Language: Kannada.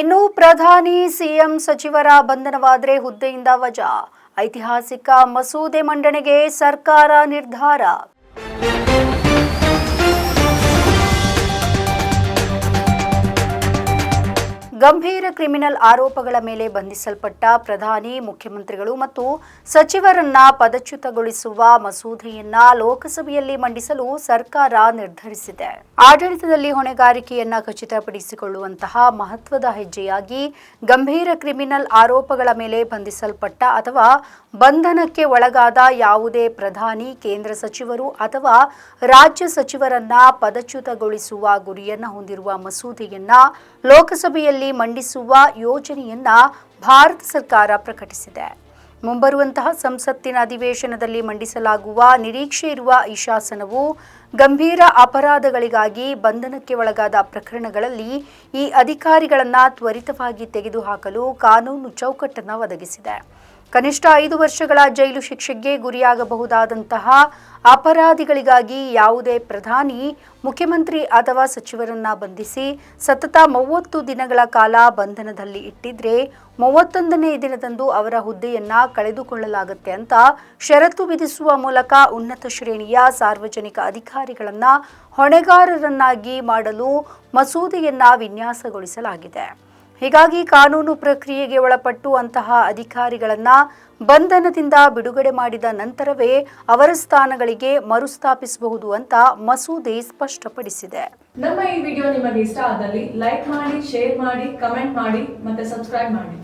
ಇನ್ನು ಪ್ರಧಾನಿ ಸಿಎಂ ಸಚಿವರ ಬಂಧನವಾದರೆ ಹುದ್ದೆಯಿಂದ ವಜಾ. ಐತಿಹಾಸಿಕ ಮಸೂದೆ ಮಂಡನೆಗೆ ಸರ್ಕಾರ ನಿರ್ಧಾರ. ಗಂಭೀರ ಕ್ರಿಮಿನಲ್ ಆರೋಪಗಳ ಮೇಲೆ ಬಂಧಿಸಲ್ಪಟ್ಟ ಪ್ರಧಾನಿ, ಮುಖ್ಯಮಂತ್ರಿಗಳು ಮತ್ತು ಸಚಿವರನ್ನ ಪದಚ್ಯುತಗೊಳಿಸುವ ಮಸೂದೆಯನ್ನ ಲೋಕಸಭೆಯಲ್ಲಿ ಮಂಡಿಸಲು ಸರ್ಕಾರ ನಿರ್ಧರಿಸಿದೆ. ಆಡಳಿತದಲ್ಲಿ ಹೊಣೆಗಾರಿಕೆಯನ್ನ ಖಚಿತಪಡಿಸಿಕೊಳ್ಳುವಂತಹ ಮಹತ್ವದ ಹೆಜ್ಜೆಯಾಗಿ ಗಂಭೀರ ಕ್ರಿಮಿನಲ್ ಆರೋಪಗಳ ಮೇಲೆ ಬಂಧಿಸಲ್ಪಟ್ಟ ಅಥವಾ ಬಂಧನಕ್ಕೆ ಒಳಗಾದ ಯಾವುದೇ ಪ್ರಧಾನಿ, ಕೇಂದ್ರ ಸಚಿವರು ಅಥವಾ ರಾಜ್ಯ ಸಚಿವರನ್ನ ಪದಚ್ಯುತಗೊಳಿಸುವ ಗುರಿಯನ್ನ ಹೊಂದಿರುವ ಮಸೂದೆಯನ್ನ ಲೋಕಸಭೆಯಲ್ಲಿ ಮಂಡಿಸುವ ಯೋಜನೆಯನ್ನ ಭಾರತ ಸರ್ಕಾರ ಪ್ರಕಟಿಸಿದೆ. ಮುಂಬರುವಂತಹ ಸಂಸತ್ತಿನ ಅಧಿವೇಶನದಲ್ಲಿ ಮಂಡಿಸಲಾಗುವ ನಿರೀಕ್ಷೆ ಇರುವ ಈ ಶಾಸನವು ಗಂಭೀರ ಅಪರಾಧಗಳಿಗಾಗಿ ಬಂಧನಕ್ಕೆ ಒಳಗಾದ ಪ್ರಕರಣಗಳಲ್ಲಿ ಈ ಅಧಿಕಾರಿಗಳನ್ನು ತ್ವರಿತವಾಗಿ ತೆಗೆದುಹಾಕಲು ಕಾನೂನು ಚೌಕಟ್ಟನ್ನು ಒದಗಿಸಿದೆ. ಕನಿಷ್ಠ ಐದು ವರ್ಷಗಳ ಜೈಲು ಶಿಕ್ಷೆಗೆ ಗುರಿಯಾಗಬಹುದಾದಂತಹ ಅಪರಾಧಿಗಳಿಗಾಗಿ ಯಾವುದೇ ಪ್ರಧಾನಿ, ಮುಖ್ಯಮಂತ್ರಿ ಅಥವಾ ಸಚಿವರನ್ನ ಬಂಧಿಸಿ ಸತತ ಮೂವತ್ತು ದಿನಗಳ ಕಾಲ ಬಂಧನದಲ್ಲಿ ಇಟ್ಟಿದ್ರೆ ಮೂವತ್ತೊಂದನೇ ದಿನದಂದು ಅವರ ಹುದ್ದೆಯನ್ನ ಕಳೆದುಕೊಳ್ಳಲಾಗುತ್ತೆ ಅಂತ ಷರತ್ತು ವಿಧಿಸುವ ಮೂಲಕ ಉನ್ನತ ಶ್ರೇಣಿಯ ಸಾರ್ವಜನಿಕ ಅಧಿಕಾರಿಗಳನ್ನ ಹೊಣೆಗಾರರನ್ನಾಗಿ ಮಾಡಲು ಮಸೂದೆಯನ್ನ ವಿನ್ಯಾಸಗೊಳಿಸಲಾಗಿದೆ. ಹೀಗಾಗಿ ಕಾನೂನು ಪ್ರಕ್ರಿಯೆಗೆ ಒಳಪಟ್ಟು ಅಂತಹ ಅಧಿಕಾರಿಗಳನ್ನ ಬಂಧನದಿಂದ ಬಿಡುಗಡೆ ಮಾಡಿದ ನಂತರವೇ ಅವರ ಸ್ಥಾನಗಳಿಗೆ ಮರುಸ್ಥಾಪಿಸಬಹುದು ಅಂತ ಮಸೂದೆ ಸ್ಪಷ್ಟಪಡಿಸಿದೆ. ನಮ್ಮ ಈ ವಿಡಿಯೋ ನಿಮಗೆ ಇಷ್ಟ ಆದಲ್ಲಿ ಲೈಕ್ ಮಾಡಿ, ಶೇರ್ ಮಾಡಿ, ಕಮೆಂಟ್ ಮಾಡಿ ಮತ್ತೆ ಸಬ್ಸ್ಕ್ರೈಬ್ ಮಾಡಿ.